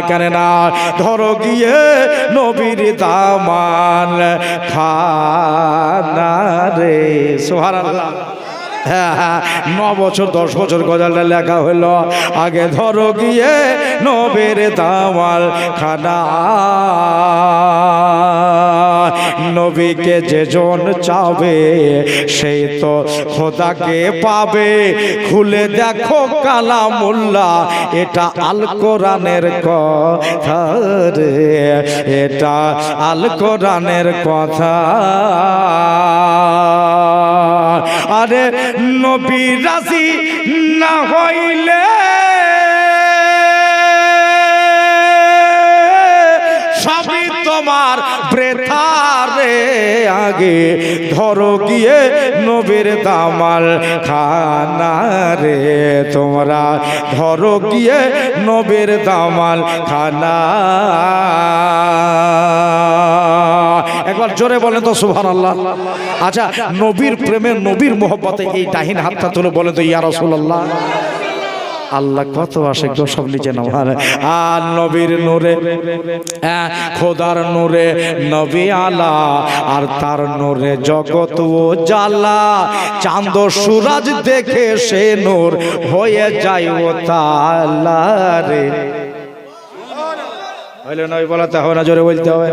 কেন না ধরো গিয়ে নবীর দামান খানা রে সোহার হ্যাঁ হ্যাঁ ন বছর, দশ বছর গজালটা লেখা হলো। আগে ধরো গিয়ে নবের দামাল খানা নবীকে যেজন চাবে, সেই তো খোদাকে পাবে। খুলে দেখো কালামুল্লাহ, এটা আল কোরআনের কথা রে, এটা আল কোরআনের কথা। আরে নবী রাজি না হইলে তোমার ব্রেথারে আগে। ধরো গিয়ে নবীর দামাল খানা রে। তোমরা ধরো গিয়ে নবীর দামাল খানা। একবার জোরে বলেন তো সুভান আল্লাহ আচ্ছা নবীর প্রেমের নবীর মোহব্বতে এই ডাহিন হাতটা তুলে বলেন তো, ইয়া রাসূলুল্লাহ। আল্লাহ কত আসে গো সব নিচে নামার আর নবীর নূরে আহ, খোদার নূরে নবী আলা আর তার নূরে জগৎ ও জালা চাঁদ সুরাজ দেখে সে নূর হয়ে যায় ও তালা রে। হইলে নয় বলাতে হবে না জোরে বলতে হবে।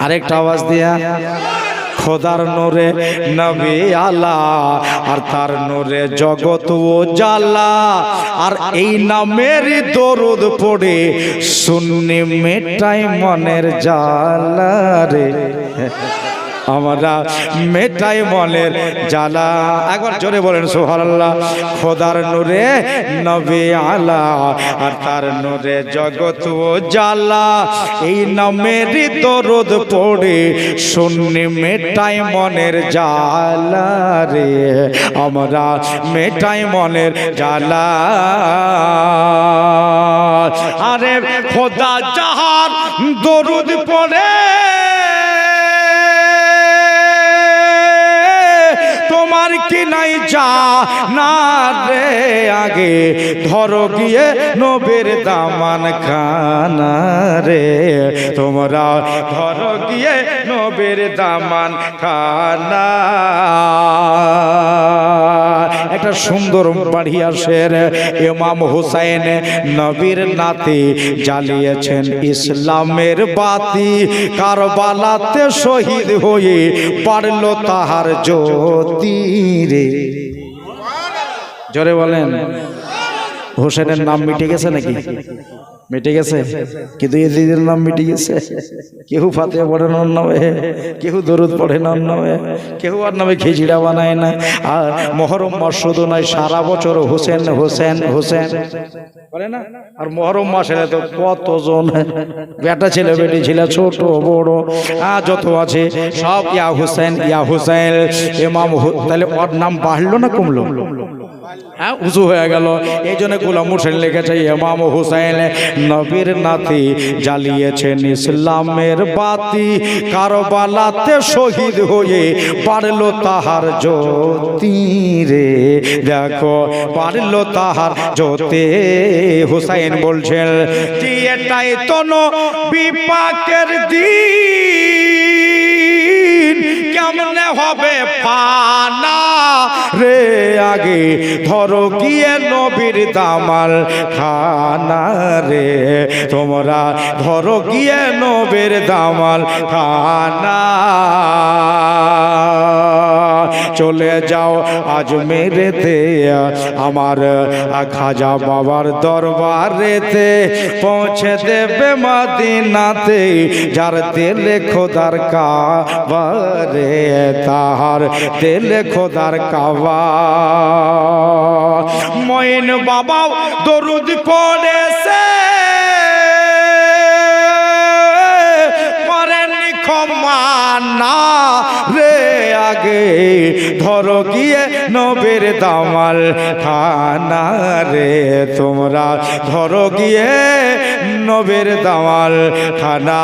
আরেকটা আওয়াজ দিয়া। খোদার নোরে নবী আলা আর তার নোরে জগৎ ও জালা আর এই নামের দরুদ পড়ে শূন্য মেটাই মনের জালা রে। আমরা মেটাই মনের জ্বালা। একবার জোরে বলেন সোহাল্লাহ খোদার নূরে নবে আলা আর তার নূরে জগৎ ও জ্বালা। এই নামের দরদ পড়ে শূন্য মেটাই মনের জ্বালা রে। আমরা মেটাই মনের জ্বালা। আরে খোদা, যাহার দরুদ পড়ে তোমার কি নাই যা না রে, আগে ধরো গিয়ে নবের দামান খানা রে। তোমরা ধরো গিয়ে নবের দামান খানা একটা সুন্দর বাড়িয়া শের ইমাম হুসাইন নবীর নাতি জ্বালিয়েছেন ইসলামের বাতি। কারবালাতে শহীদ হয়ে পারল তাহার জ্যোতি। রে। জোরে বলেন। হোসেনের নাম মিটে গেছে নাকি? মিটে গেছে? কিন্তু এদিদের নাম মিটে গেছে। কেউ ফাতে পড়ে না নামে, কেউ দরুদ পড়ে না নামে, কেউ আর নামে খিচড়া বানায় না। আর মহরম মাস শুধু নয়, সারা বছর হোসেন হোসেন হোসেন। বলে না? আর মহরম মাসে তো কতজন বেটা ছেলে বেটি ছেলে, ছোট, বড় আ যত আছে, সব ইয়া হুসেন ইয়া হুসেন। ইমাম হু- তাহলে ওর নাম বাড়লো না কমলো? হ্যাঁ উঁচু হয়ে গেল। এই জন্য গোলাম হোসেন লিখেছে, ইমাম হুসাইন নবীর নাতি জ্বালিয়েছেন ইসলামের বাতি। কারবালাতে শহীদ হয়ে পারল তাহার জ্যোতি রে। দেখো, পারল তাহার জ্যোতি, হুসাইন বলছেন এটাই তো বিপাকের দিন? কেমনে হবে পানা? রে আগে ধরো গিয়ে নবীর দামাল খানা রে। তোমরা ধরো গিয়ে নবীর দামাল খানা চলে যাও, আজ মেরেতে আমার খাজা বাবার দরবারেতে। পৌঁছে দেবে মাদিনাতে যার তেলে খোদার কাবারে, তাহার তেলে খোদার কাবা মইন বাবা দরুদ পড়েছে। করেন ক্ষমা না রে। আগে ধরো গিয়ে নবের দামাল থানা রে তোমরা। ধরো গিয়ে নবের দামাল খানা